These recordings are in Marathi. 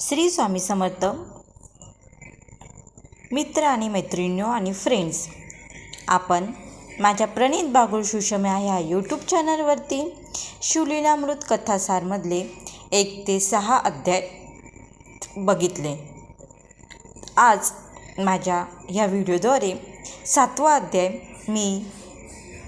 श्री स्वामी समर्थ. मित्र आणि मैत्रिणींनो आणि फ्रेंड्स आपण माझ्या प्रणित बागुल सुषम्या ह्या यूट्यूब चॅनलवरती शिवलीलामृत कथासारमधले एक ते सहा अध्याय बघितले. आज माझ्या ह्या व्हिडिओद्वारे सातवा अध्याय मी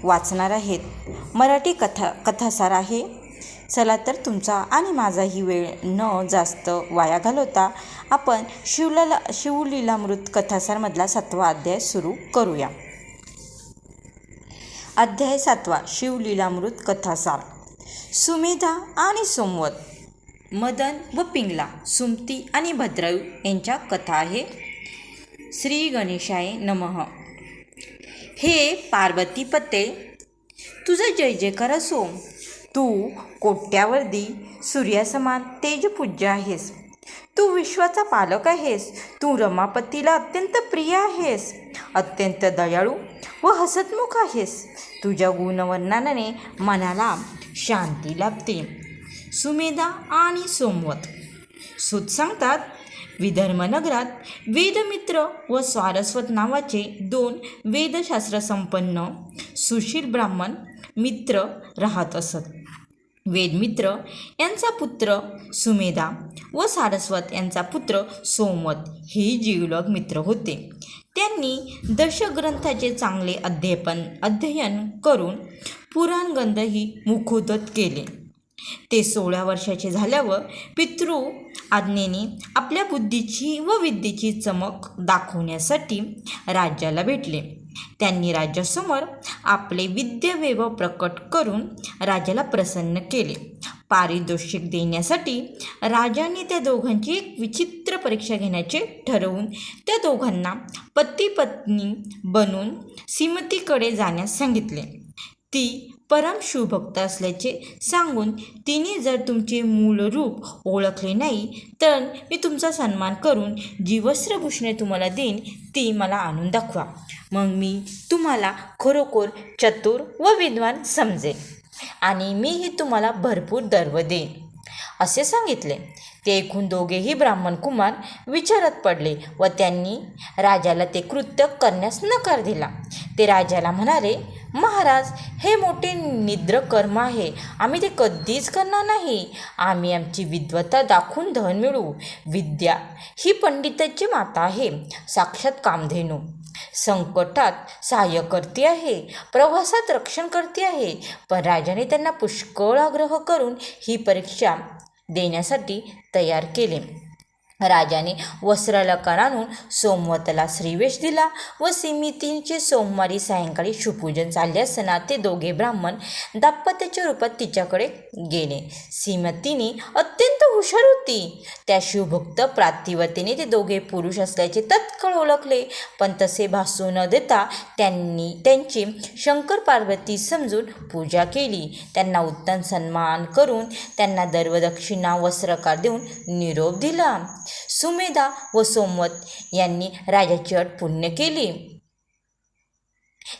वाचणार आहेत मराठी कथा कथासार आहे. चला तर तुमचा आणि माझाही वेळ न जास्त वाया घालवता आपण शिवला शिवलीलामृत कथासारमधला सातवा अध्याय सुरू करूया. अध्याय सातवा शिवलीलामृत कथासार. सुमेधा आणि सोमवत मदन व पिंगला सुमती आणि भद्रायू यांच्या कथा आहे. श्री गणेशाय नमः. हे पार्वती पते तुझं जय जयकार असो. तू कोट्यावरती सूर्यासमान तेजपूज्य आहेस. तू विश्वाचा पालक आहेस. तू रमापतीला अत्यंत प्रिय आहेस. अत्यंत दयाळू व हसतमुख आहेस. तुझ्या गुणवर्णनाने मनाला शांती लाभते. सुमेधा आणि सोमवत. सुत सांगतात विदर्भनगरात वेदमित्र व स्वारस्वत नावाचे दोन वेदशास्त्रसंपन्न सुशील ब्राह्मण मित्र राहत असत. वेदमित्र यांचा पुत्र सुमेधा व सारस्वत यांचा पुत्र सोमवत हे जीवलग मित्र होते. त्यांनी दशग्रंथाचे चांगले अध्यापन अध्ययन करून पुराणगंधही मुखोदत केले. ते सोळा वर्षाचे झाल्यावर पितृ आज्ञेने आपल्या बुद्धीची व विद्येची चमक दाखवण्यासाठी राज्याला भेटले. त्यांनी राज्यासमोर आपले विद्यवैभव प्रकट करून राजाला प्रसन्न केले. पारितोषिक देण्यासाठी राजाने त्या दोघांची एक विचित्र परीक्षा घेण्याचे ठरवून त्या दोघांना पती पत्नी बनून श्रीमतीकडे जाण्यास सांगितले. ती परम शिवभक्त असल्याचे सांगून तिने जर तुमचे मूळ रूप ओळखले नाही तर मी तुमचा सन्मान करून जी वस्त्रभूषणे तुम्हाला देईन ती मला आणून दाखवा. मग मी तुम्हाला खरोखर चतुर व विद्वान समजेन आणि मीही तुम्हाला भरपूर दर्व देईन. असे सांगितले. ते ऐकून दोघेही ब्राह्मण कुमार विचारत पडले व त्यांनी राजाला ते कृत्य करण्यास नकार दिला. ते राजाला म्हणाले महाराज हे मोठे निद्र कर्म आहे. आम्ही ते कधीच करणार नाही. आम्ही आमची विद्वत्ता दाखवून धन मिळवू. विद्या ही पंडिताची माता आहे. साक्षात कामधेनू. संकटात सहाय्य करते आहे. प्रवासात रक्षण करते आहे. पण राजाने त्यांना पुष्कळ आग्रह करून ही परीक्षा देण्यासाठी तयार केले. राजाने वस्त्रालकार आणून सोमवताला श्रीवेश दिला व सिमितींचे सोमवारी सायंकाळी शिवपूजन चालले असताना ते दोघे ब्राह्मण दाम्पत्याच्या रूपात तिच्याकडे गेले. श्रीमतीने अत्यंत हुशार होती. त्या शिवभक्त प्रातिवतेने ते दोघे पुरुष असल्याचे तत्काळ ओळखले. पण तसे भासू न देता त्यांनी त्यांची शंकर पार्वती समजून पूजा केली. त्यांना उत्तम सन्मान करून त्यांना दर्वदक्षिणा वस्त्रकार देऊन निरोप दिला. सुमेधा व सोमवत यांनी राजाची अट पुण्य केली.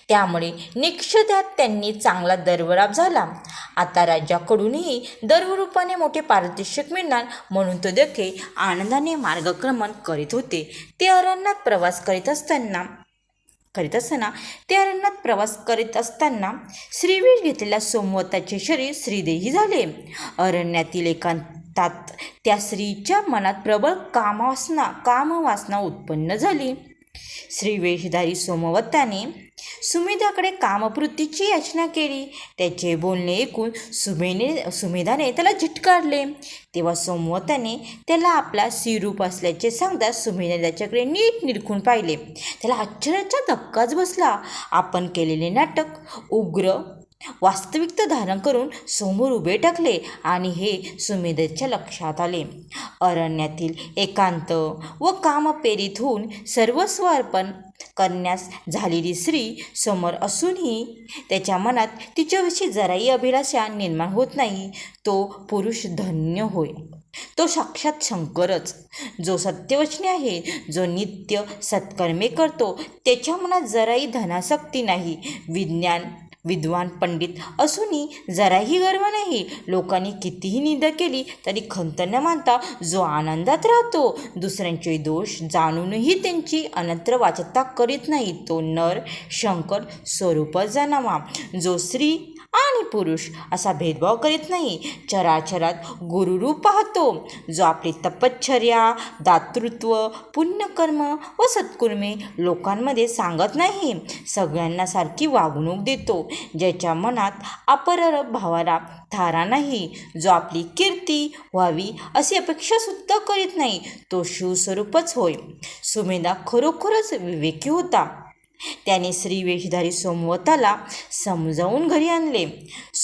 त्यामुळे निक्षद्यात त्यांनी चांगला दरवराब झाला. आता राज्याकडूनही दर्वरूपाने मोठे पारितोषिक मिळणार म्हणून तो देखील आनंदाने मार्गक्रमण करीत होते. ते अरण्यात प्रवास करीत असताना करीत असताना ते अरण्यात प्रवास करीत असताना श्रीवेश घेतलेल्या सोमवताचे शरीर श्रीदेही झाले. अरण्यातील तात त्या स्त्रीच्या मनात प्रबळ कामवासना कामवासना उत्पन्न झाली. श्रीवेशधारी सोमवताने सुमेधाकडे कामपृतीची याचना केली. त्याचे बोलणे ऐकून सुमेने सुमेधाने त्याला झिटकारले. तेव्हा सोमवताने त्याला आपला सिरूप असल्याचे सांगता सुमेधाने त्याच्याकडे नीट निरखून पाहिले. त्याला आश्चर्याचा धक्काच बसला. आपण केलेले नाटक उग्र वास्तविकता धारण करून समोर उभे टाकले आणि हे सुमेधेच्या लक्षात आले. अरण्यातील एकांत व कामपेरीत होऊन सर्वस्व अर्पण करण्यास झालेली स्त्री समोर असूनही त्याच्या मनात तिच्याविषयी जराही अभिलाषा निर्माण होत नाही. तो पुरुष धन्य होय. तो साक्षात शंकरच. जो सत्यवचनी आहे जो नित्य सत्कर्मे करतो त्याच्या मनात जराही धनासक्ती नाही. विज्ञान विद्वान पंडित असूनही जराही गर्व नाही. लोकांनी कितीही निंदा केली तरी खंत न मानता जो आनंदात राहतो दुसऱ्यांचे दोष जाणूनही त्यांची अनंत्र वाचता करीत नाही. तो नर शंकर स्वरूपच जाणावा जो स्त्री आणि पुरुष असा भेदभाव करीत नाही. चराचरात गुरुरूप पाहतो. जो आपली तपश्चर्या दातृत्व पुण्यकर्म व सत्कर्मे लोकांमध्ये सांगत नाही सगळ्यांना सारखी वागणूक देतो ज्याच्या मनात अपर भावाला थारा नाही. जो आपली कीर्ती व्हावी अशी अपेक्षासुद्धा करीत नाही तो शिवस्वरूपच होय. सुमेधा खरोखरच विवेकी होता. त्याने स्त्रीवेशधारी सोमवताला समजावून घरी आणले.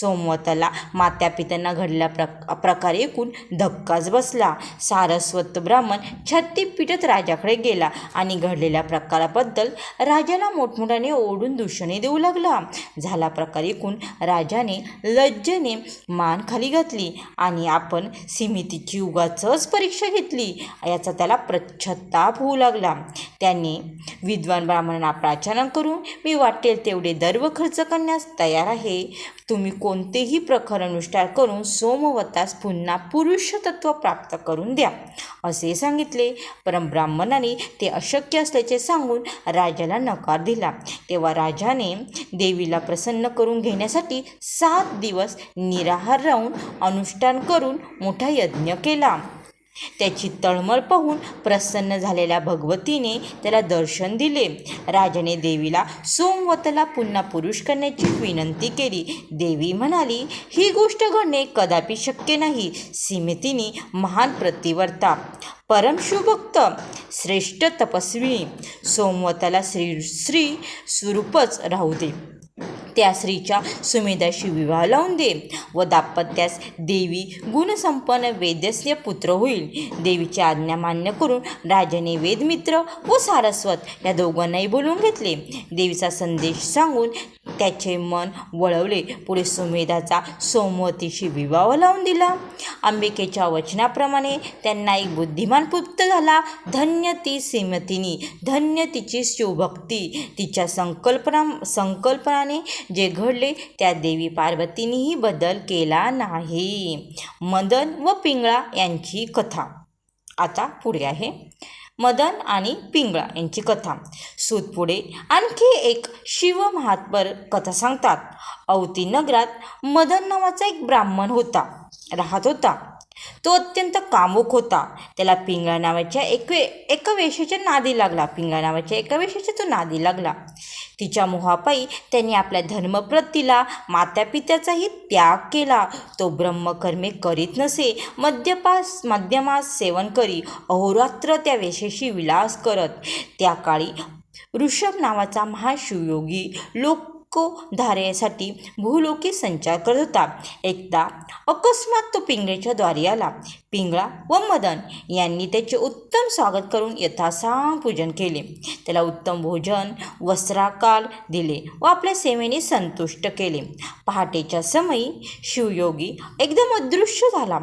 सोमवताला मात्यापित्यांना घडल्या प्रक प्रकारे ऐकून धक्काच बसला. सारस्वत ब्राह्मण छत्ती पिटत राजाकडे गेला आणि घडलेल्या प्रकाराबद्दल राजाला मोठमोठ्याने ओढून दूषणे देऊ लागला. झाला प्रकार ऐकून राजाने लज्जेने मान खाली घातली आणि आपण सिमितीची उगाचच परीक्षा घेतली. याचा त्याला प्रच्छताप होऊ लागला. त्याने विद्वान ब्राह्मणांना प्राचारण करून मी वाटेल तेवढे दर्व खर्च करण्यास तयार आहे. तुम्ही कोणतेही प्रखर अनुष्ठान करून सोमवतास पुन्हा पुरुषतत्व प्राप्त करून द्या. असे सांगितले. परम ब्राह्मणाने ते अशक्य असल्याचे सांगून राजाला नकार दिला. तेव्हा राजाने देवीला प्रसन्न करून घेण्यासाठी सात दिवस निराहार राहून अनुष्ठान करून मोठा यज्ञ केला. त्याची तळमळ पाहून प्रसन्न झालेल्या भगवतीने त्याला दर्शन दिले. राजाने देवीला सोमवतला पुन्हा पुरुष करण्याची विनंती केली. देवी म्हणाली ही गोष्ट घडणे कदापि शक्य नाही. सीमितीने महान प्रतिवर्ता परमशुभक्त श्रेष्ठ तपस्विनी सोमवताला श्री श्री स्वरूपच राहू दे. त्या स्त्रीच्या सुमेधाशी विवाह लावून दे व दाम्पत्यास देवी गुणसंपन्न वेदस्य पुत्र होईल. देवीची आज्ञा मान्य करून राजाने वेदमित्र व सारस्वत या दोघांनाही बोलवून घेतले. देवीचा संदेश सांगून त्याचे मन वळवले. पुढे सुमेधाचा सोमवतीशी विवाह लावून दिला. अंबिकेच्या वचनाप्रमाणे त्यांना एक बुद्धिमान पुत्र झाला. धन्य ती श्रीमतीनी. धन्य तिची शिवभक्ती. तिच्या संकल्पना संकल्पनाने जे घडले त्या देवी पार्वतीनेही बदल केला नाही. मदन व पिंगळा यांची कथा. आता पुढे आहे. मदन आणि पिंगळा यांची कथा. सूत पुढे आणखी एक शिव महात्पर कथा सांगतात. अवती नगरात मदन नावाचा एक ब्राह्मण होता. राहत होता. तो अत्यंत कामुक होता. त्याला पिंगळा नावाच्या एकवे एका वेशाच्या नादी लागला. पिंगळा नावाच्या एका वेशाच्या तो नादी लागला. तिच्या मोहापायी त्यांनी आपल्या धर्मप्रतीला मातापित्याचाही त्याग केला. तो ब्रह्मकर्मे करीत नसे मद्यपास मद्यमास सेवन करी अहोरात्र त्या वेशेशी विलास करत. त्या काळी ऋषभ नावाचा महाशिवयोगी लोक धारेसाठी भूलोकी संचार करत होता. एकदा अकस्मात तो पिंगळेच्या द्वारी आला. पिंगळा व मदन यांनी त्याचे उत्तम स्वागत करून यथासाम पूजन केले. त्याला उत्तम भोजन वस्त्राकाल दिले व आपल्या सेवेने संतुष्ट केले. पहाटेच्या समयी शिवयोगी एकदम अदृश्य झाला.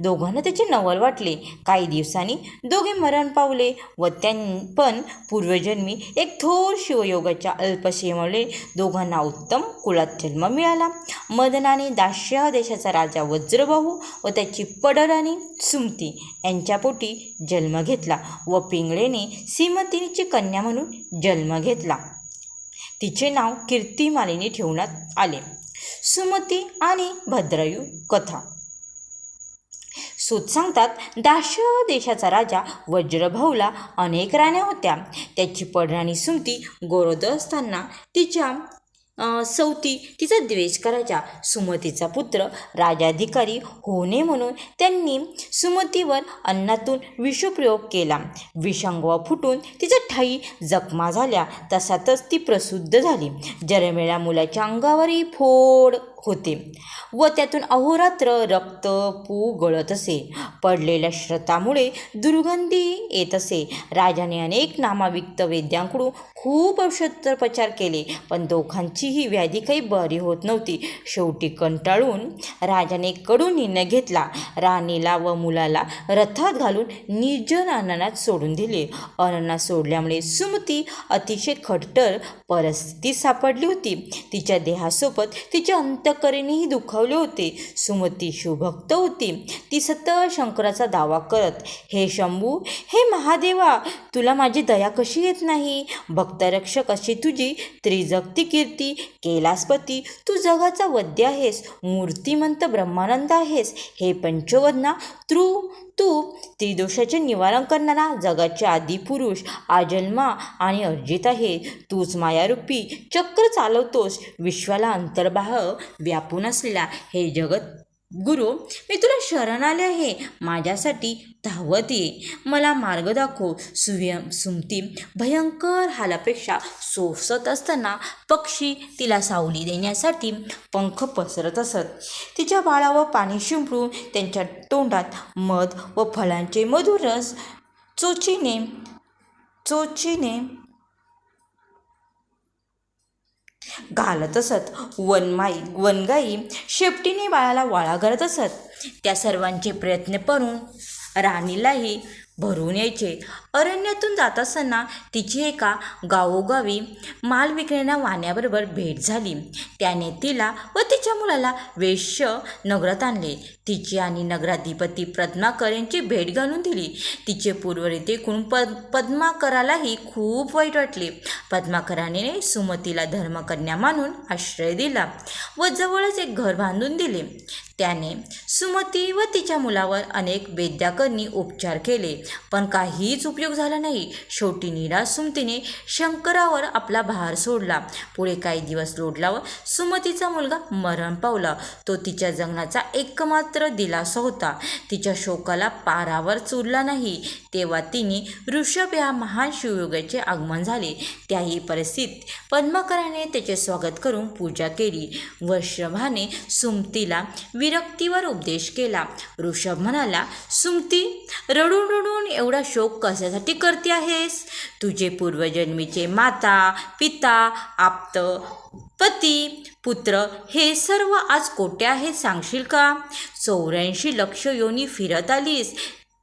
दोघांना त्याचे नवल वाटले. काही दिवसांनी दोघे मरण पावले व त्यां पण पूर्वजन्मी एक थोर शिवयोगाच्या अल्पसेवेमुळे दोघांना उत्तम कुलात जन्म मिळाला. मदनाने दाश्य देशाचा राजा वज्रबाहू व त्याची पडराणी सुमती यांच्या पोटी जन्म घेतला व पिंगळेने सीमतिनीची कन्या म्हणून जन्म घेतला. तिचे नाव कीर्तिमालिनी ठेवण्यात आले. सुमती आणि भद्रायू कथा. सूत सांगतात दाश देशाचा राजा वज्रभाऊला अनेक राण्या होत्या. त्याची पडराणी सुमती गोरोद असताना तिच्या सवती. तिचा द्वेष करायच्या सुमतीचा पुत्र राजाधिकारी होणे म्हणून त्यांनी सुमतीवर अन्नातून विषप्रयोग केला. विषांगवा फुटून तिचा ठाई जखमा झाल्या. तसातच ती प्रसिद्ध झाली. जरमेळ्या मुलाच्या अंगावरही फोड होते. व त्यातून अहोरात्र रक्त पू गळत असे. पडलेल्या श्रतामुळे दुर्गंधी येत असे. राजाने अनेक नामाविक्त वैद्यांकडून खूप औषधोपचार केले पण दोघांचीही व्याधी काही बरी होत नव्हती. शेवटी कंटाळून राजाने कडून निर्णय घेतला. राणीला व मुलाला रथात घालून निर्जन अननात सोडून दिले. अननात सोडल्यामुळे सुमती अतिशय खट्टर परिस्थितीत सापडली होती. तिच्या देहासोबत तिच्या अंतकरणीही दुखावले होते. सुमती शिवभक्त होती. ती सतत शंकराचा दावा करत हे शंभू हे महादेवा तुला माझी दया कशी येत नाही? भक्तरक्षक अशी तुझी त्रिजगती कीर्ती कैलासपती तू जगाचा वद्य आहेस मूर्तिमंत ब्रह्मानंद आहेस हे पंचवदना तू तू त्रिदोषाचे निवारण करणारा जगाचे आदिपुरुष आजन्मा आणि अर्जित आहे. तूच मायारूपी चक्र चालवतोस. विश्वाला अंतर्बाह व्यापून असलेला हे जगत गुरु मी तुला शरण आले आहे. माझ्यासाठी धावत ये. मला मार्ग दाखव. सुव्य सुमती भयंकर हालापेक्षा सोसत असताना पक्षी तिला सावली देण्यासाठी पंख पसरत असत. तिच्या बाळावर पाणी शिंपडून त्यांच्या तोंडात मध व फळांचे मधुरस चोचीने चोचीने घालत असत. वनमाई वनगाई शेपटीने बाळाला वाळा घालत असत. त्या सर्वांचे प्रयत्न करून राणीलाही भरून यायचे. अरण्यातून जात असताना तिची एका गावोगावी माल विकणाऱ्या वाण्याबरोबर भेट झाली. त्याने तिला व तिच्या मुलाला वेश्य नगरात आणले. तिची आणि नगराधिपती पद्माकर यांची भेट घालून दिली. तिचे पूर्वरित एकूण पद पद्माकरालाही खूप वाईट वाटले. पद्माकराने सुमतीला धर्मकन्या मानून आश्रय दिला व जवळच एक घर बांधून दिले. त्याने सुमती व तिच्या मुलावर अनेक वेद्याकरणी उपचार केले पण काहीच उपयोग झाला नाही. शेवटी निराश सुमतीने शंकरावर आपला भार सोडला. पुढे काही दिवस लोटल्यावर सुमतीचा मुलगा मरण पावला. तो तिच्या जगण्याचा एकमात्र दिलासा होता. तिच्या शोकाला पारावर चुरला नाही. तेव्हा तिने ऋषभ या महान शिवयोगाचे आगमन झाले. त्याही परिस्थितीत पद्माकराने त्याचे स्वागत करून पूजा केली. वृषभाने सुमतीला विरक्तीवर उपदेश केला. ऋषभ म्हणाला सुमती रडून रडून एवढा शोक कशासाठी करते आहेस. तुझे पूर्वजन्मीचे माता पिता आप्त पती पुत्र हे सर्व आज कोठे आहेत सांगशील का? चौऱ्याऐंशी लक्ष योनी फिरत आलीस.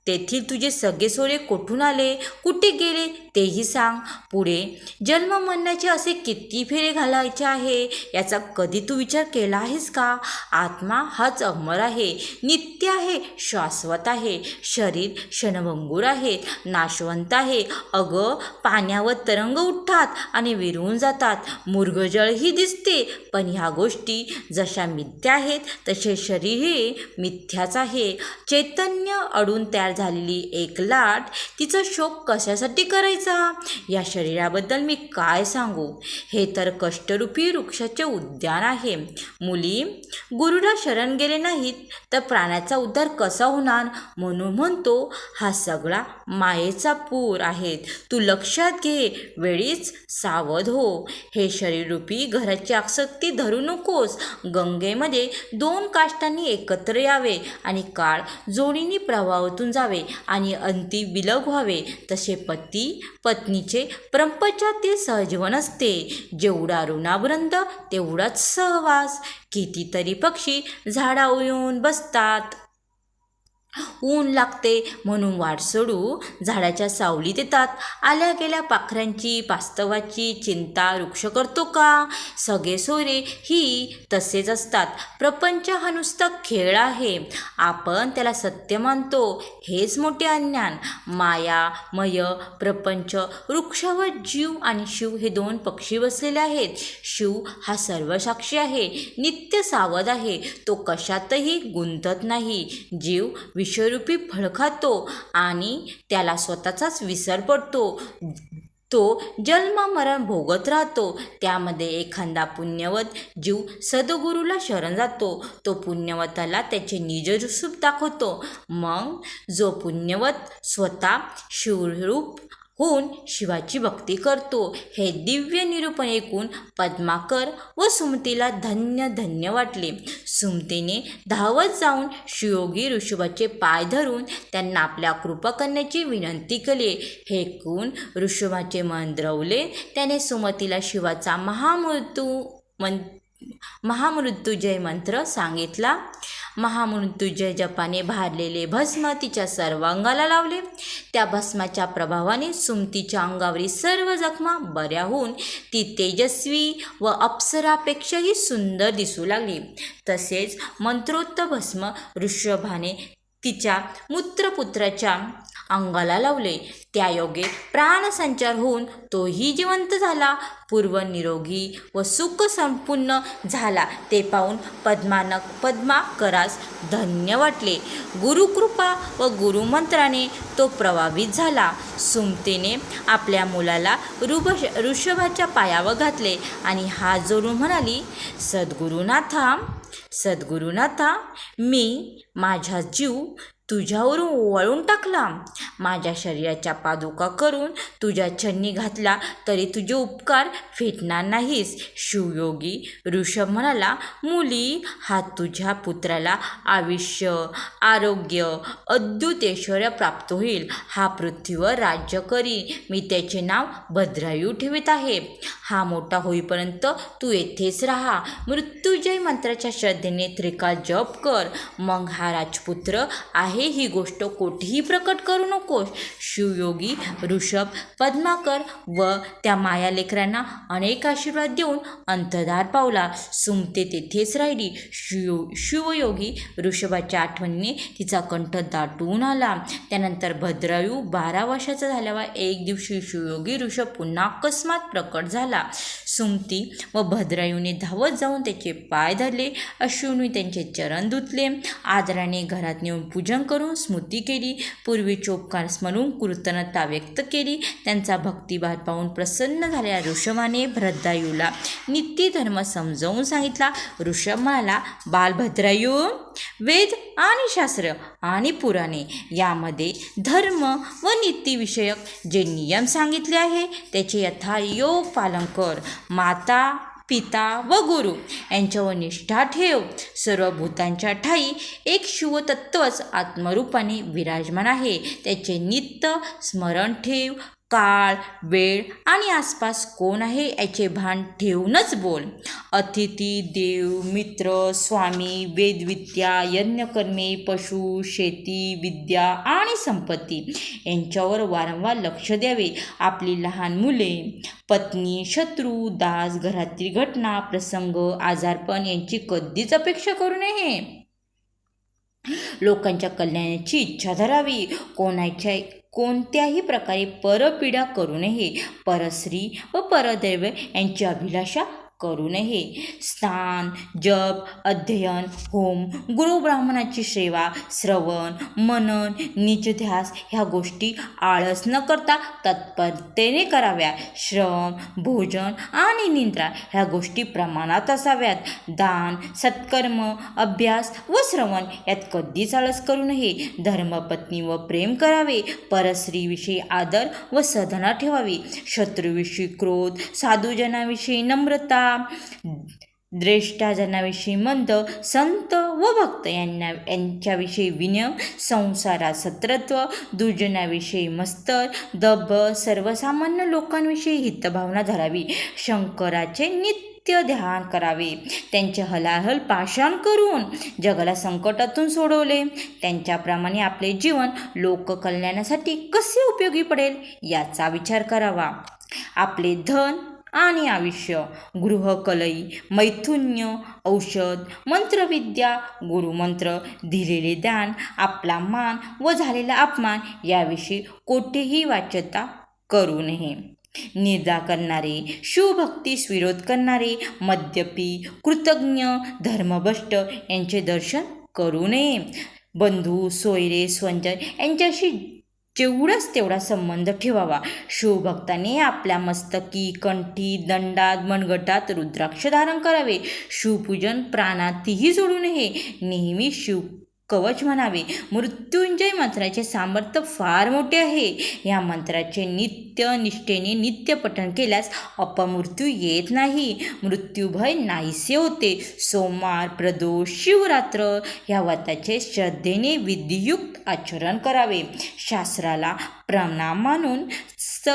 तेथील तुझे सगळे सोरे कुठून आले? कुठे गेले? तेही सांग. पुढे जन्म म्हणण्याचे असे किती फेरे घालायचे आहे? याचा कधी तू विचार केला आहेस का? आत्मा हाच अमर आहे नित्य आहे शाश्वत आहे शरीर क्षणभंगूर आहे नाशवंत आहे. अगं पाण्यावर तरंग उठतात आणि विरून जातात. मुर्गजळही दिसते पण ह्या गोष्टी जशा मिथ्या आहेत तसे शरीरही मिथ्याच आहे. चैतन्य अडून तयार झालेली एक लाट तिचा शोक कशासाठी करायचा? या शरीराबद्दल मी काय सांगू? हे तर कष्टरूपी वृक्षाचे उद्यान आहे. मुली गुरुला शरण गेले नाहीत तर प्राण्याचा उद्धार कसा होणार? म्हणून म्हणतो हा सगळा मायेचा पूर आहे. तू लक्षात घे वेळीच सावध हो. हे शरीररूपी घराची आसक्ती धरू नकोस. गंगेमध्ये दोन काष्टांनी एकत्र यावे आणि काळ जोडीने प्रवाहातून जावे आणि अंती विलग व्हावे. तसे पती पत्नीचे प्रपंचातील सहजीवन असते. जेवढा ऋणावृंद तेवढाच सहवास. कितीतरी पक्षी झाडावर येऊन बसतात. ऊन लागते म्हणून वाट सोडू झाडाच्या सावलीत येतात. आल्या गेल्या पाखरांची पास्तवाची चिंता वृक्ष करतो का? सगळे सोयरे ही तसेच असतात. प्रपंच हा नुसता खेळ आहे. आपण त्याला सत्य मानतो. हेच मोठे अज्ञान माया मय प्रपंच वृक्षावर जीव आणि शिव हे दोन पक्षी बसलेले आहेत. शिव हा सर्वसाक्षी आहे. नित्य सावध आहे. तो कशातही गुंतत नाही. जीव विषरूपी फळ खातो आणि त्याला स्वतःचाच विसर पडतो. तो जन्म मरण भोगत राहतो. त्यामध्ये एखादा पुण्यवत जीव सद्गुरूला शरण जातो. तो पुण्यवताला त्याचे निजरूप दाखवतो. मग जो पुण्यवत स्वतः शिवरूप होऊन शिवाची भक्ती करतो. हे दिव्य निरूपण ऐकून पद्माकर व सुमतीला धन्य धन्य वाटले. सुमतीने धावत जाऊन शियोगी ऋषभाचे पाय धरून त्यांना आपल्या कृपा करण्याची विनंती केली. हे ऐकून ऋषभाचे मन द्रवले. त्याने सुमतीला शिवाचा महामृत्यू मन महामृत्युजय मंत्र सांगितला. महामृत्युजय जपाने भारलेले भस्म तिच्या सर्व अंगाला लावले. त्या भस्माच्या प्रभावाने सुमतीच्या अंगावरील सर्व जखमा बऱ्या होऊन ती तेजस्वी व अप्सरापेक्षाही सुंदर दिसू लागली. तसेच मंत्रोक्त भस्म ऋषभाने तिच्या मूत्रपुत्राच्या अंगाला लावले. त्यायोगे प्राणसंचार होऊन तोही जिवंत झाला. पूर्व निरोगी व सुख संपूर्ण झाला. ते पाहून पद्मानक पद्माकरास धन्य वाटले. गुरुकृपा व गुरुमंत्राने तो प्रभावित झाला. सुमतीने आपल्या मुलाला ऋभ ऋषभाच्या पायावर घातले आणि हात जोडून म्हणाली सद्गुरुनाथा सद्गुरुनाथा मी माझा जीव तुझ्यावरून ओवाळून टाकला. माझ्या शरीराच्या पादुका करून तुझ्या छन्नी घातला तरी तुझे उपकार फेटणार नाहीस. शिवयोगी ऋषभ म्हणाला मुली हा तुझ्या पुत्राला आयुष्य आरोग्य अद्भुत ऐश्वर्य प्राप्त होईल. हा पृथ्वीवर राज्य करी. मी त्याचे नाव भद्रायू ठेवित आहे. हा मोठा होईपर्यंत तू येथेच राहा. मृत्युजय मंत्राच्या श्रद्धेने त्रिकाल जप कर. मग हा राजपुत्र आहे ही गोष्ट कोठेही प्रकट करू नकोस. शिवयोगी ऋषभ पद्माकर व त्या माया लेकरांना अनेक आशीर्वाद देऊन अंतधार पावला. सुमते तेथेच राहिली. शिव शिवयोगी ऋषभाच्या आठवणीने तिचा कंठ दाटून आला. त्यानंतर भद्रायू बारा वर्षाचा झाल्यावर एक दिवशी शिवयोगी ऋषभ पुन्हा अकस्मात प्रकट झाला. सुमती व भद्रायूने धावत जाऊन त्याचे पाय धरले. अश्विनी त्यांचे चरण धुतले. आदराने घरात नेऊन पूजन करून स्मृती केली. पूर्वी चोपकार स्मरून कृतज्ञता व्यक्त केली. त्यांचा भक्तिभाव पाहून प्रसन्न झालेल्या ऋषभाने भद्रायूला नित्यधर्म समजावून सांगितला. ऋषभ म्हणाला बालभद्रायू वेद आणि शास्त्र आणि पुराणे. यामध्ये धर्म व नीतीविषयक जे नियम सांगितले आहे त्याचे यथायोग पालन कर. माता पिता व गुरु यांच्यावर निष्ठा ठेव. सर्व भूतांच्या ठाई एक शिवतत्वच आत्मरूपाने विराजमान आहे. त्याचे नित्य स्मरण ठेव. काळ वेळ आणि आसपास कोण आहे याचे भान ठेवूनच बोल. अतिथी देव मित्र स्वामी वेदविद्या यज्ञकर्मे पशु शेती विद्या आणि संपत्ती यांच्यावर वारंवार लक्ष द्यावे. आपली लहान मुले पत्नी शत्रू दास घरातील घटना प्रसंग आजारपण यांची कधीच अपेक्षा करू नये. लोकांच्या कल्याणाची इच्छा धरावी. कोणाच्या कोणत्याही प्रकारे परपीडा करू नये. परस्त्री व परदैव यांची अभिलाषा करू नये. स्नान जप अध्ययन होम गुरु ब्राह्मणाची सेवा श्रवण मनन निजध्यास ह्या गोष्टी आळस न करता तत्परतेने कराव्या श्रम भोजन आणि निंद्रा ह्या गोष्टी प्रमाणात असाव्यात. दान सत्कर्म अभ्यास व श्रवण यात कधीच आळस करू नये. धर्मपत्नी व प्रेम करावे. परस्त्रीविषयी आदर व सधना ठेवावी. शत्रूविषयी क्रोध साधूजनाविषयी नम्रता ज्येष्ठाजनाविषयी मंद संत व भक्त यांना यांच्याविषयी विनय संसारात सत्रत्व दुर्जनाविषयी मस्तर दभ सर्वसामान्य लोकांविषयी हितभावना धरावी. शंकराचे नित्य ध्यान करावे. त्यांचे हलाहल पाषाण करून जगाला संकटातून सोडवले. त्यांच्याप्रमाणे आपले जीवन लोककल्याणासाठी कसे उपयोगी पडेल याचा विचार करावा. आपले धन आणि आयुष्य. गृहकलई मैथुन्य औषध मंत्रविद्या गुरुमंत्र दिलेले दान आपला मान व झालेला अपमान याविषयी कोठेही वाच्यता करू नये. निंदा करणारे शिवभक्तीस विरोध करणारे मद्यपी कृतज्ञ धर्मभ्रष्ट यांचे दर्शन करू नये. बंधू सोयरे स्वंजन यांच्याशी जेवढाच तेवढा संबंध ठेवावा. शिवभक्ताने आपल्या मस्तकी कंठी दंडात मनगटात रुद्राक्ष धारण करावे. शिवपूजन प्राणातही जोडू नये. नेहमी शिव कवच म्हणावे. मृत्युंजय मंत्राचे सामर्थ्य फार मोठे आहे. या मंत्राचे नित्य निष्ठेने नित्य पठण केल्यास अपमृत्यू येत नाही. मृत्यूभय नाहीसे होते. सोमवार प्रदोष शिवरात्र या व्रताचे श्रद्धेने विधियुक्त आचरण करावे. शास्त्राला प्रणाम मानून स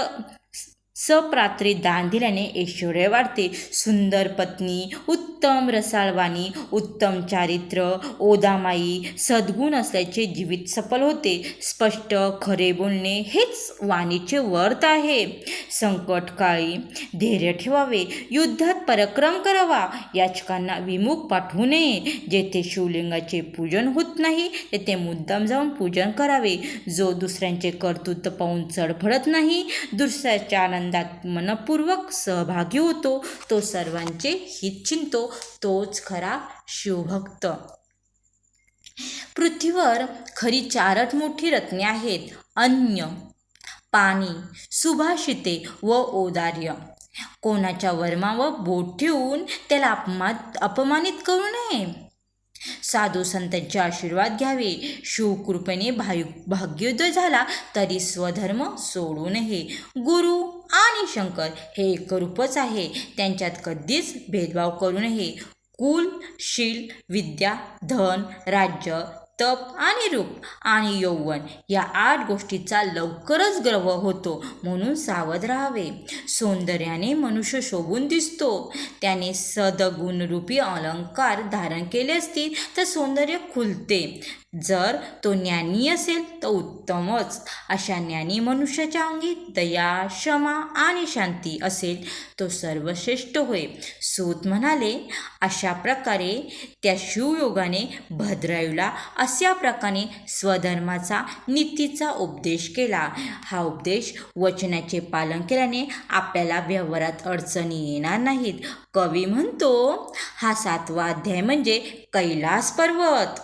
सप्रात्री दान दिल्याने ऐश्वर्य वाढते. सुंदर पत्नी उत्तम रसाळवाणी उत्तम चारित्र्य ओदामाई सद्गुण असल्याचे जीवित सफल होते. स्पष्ट खरे बोलणे हेच वाणीचे वर्त आहे. संकटकाळी धैर्य ठेवावे. युद्धात पराक्रम करावा. याचकांना विमुख पाठवू नये. जेथे शिवलिंगाचे पूजन होत नाही तेथे मुद्दाम जाऊन पूजन करावे. जो दुसऱ्यांचे कर्तृत्व पाहून चढफडत नाही दुसऱ्याच्या आनंदात मनपूर्वक सहभागी होतो तो सर्वांचे हित चिंतो तोच खरा शिवभक्त. पृथ्वीवर खरी चारट मोठी रत्ने आहेत. अन्न पाणी सुभाषिते व औदार्य. कोणाच्या वर्मावर बोट ठेवून त्याला अपमात अपमानित करू नये. साधू संतांचे आशीर्वाद घ्यावे. शिवकृपेने भायु भाग्योदय झाला तरी स्वधर्म सोडू नये. गुरु आणि शंकर हे एक रूपच आहे. त्यांच्यात कधीच भेदभाव करू नये. कुल शील विद्या धन राज्य तप आणि रूप आणि यौवन या आठ गोष्टीचा लवकरच ग्रह होतो म्हणून सावध राहावे. सौंदर्याने मनुष्य शोभून दिसतो. त्याने सदगुणरूपी अलंकार धारण केले असतील तर सौंदर्य खुलते. जर तो ज्ञानी असेल तर उत्तमच. अशा ज्ञानी मनुष्याच्या अंगी दया क्षमा आणि शांती असेल तो सर्वश्रेष्ठ होय. सूत म्हणाले अशा प्रकारे त्या शिवयोगाने भद्रायूला अशा प्रकारे स्वधर्माचा नीतीचा उपदेश केला. हा उपदेश वचनाचे पालन केल्याने आपल्याला व्यवहारात अडचणी येणार नाहीत. कवी म्हणतो हा सातवा अध्याय म्हणजे कैलास पर्वत.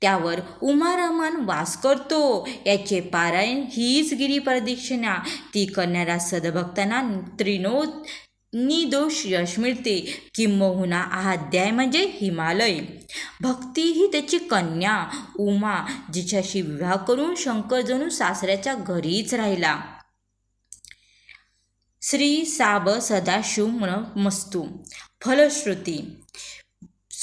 त्यावर उमारामान वास करतो. याचे पारायण हीच गिरी प्रदक्षिणा. ती करणाऱ्या सदभक्तांना त्रिनो निदोष यश मिळते. किंबहुना आहाध्याय अध्याय म्हणजे हिमालय. भक्ती ही त्याची कन्या. उमा जिच्याशी विवाह करून शंकर जणू सासऱ्याच्या घरीच राहिला. श्री साब सदाशिव मस्तू. फलश्रुती.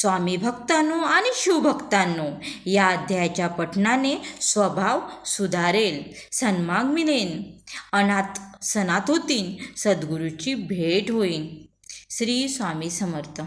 स्वामी भक्तांनो आणि शिवभक्तांनो या अध्यायाच्या पठणाने स्वभाव सुधारेल. सन्माग मिळेन अनाथ सनात होतीन सद्गुरूची भेट होईल श्री स्वामी समर्थ.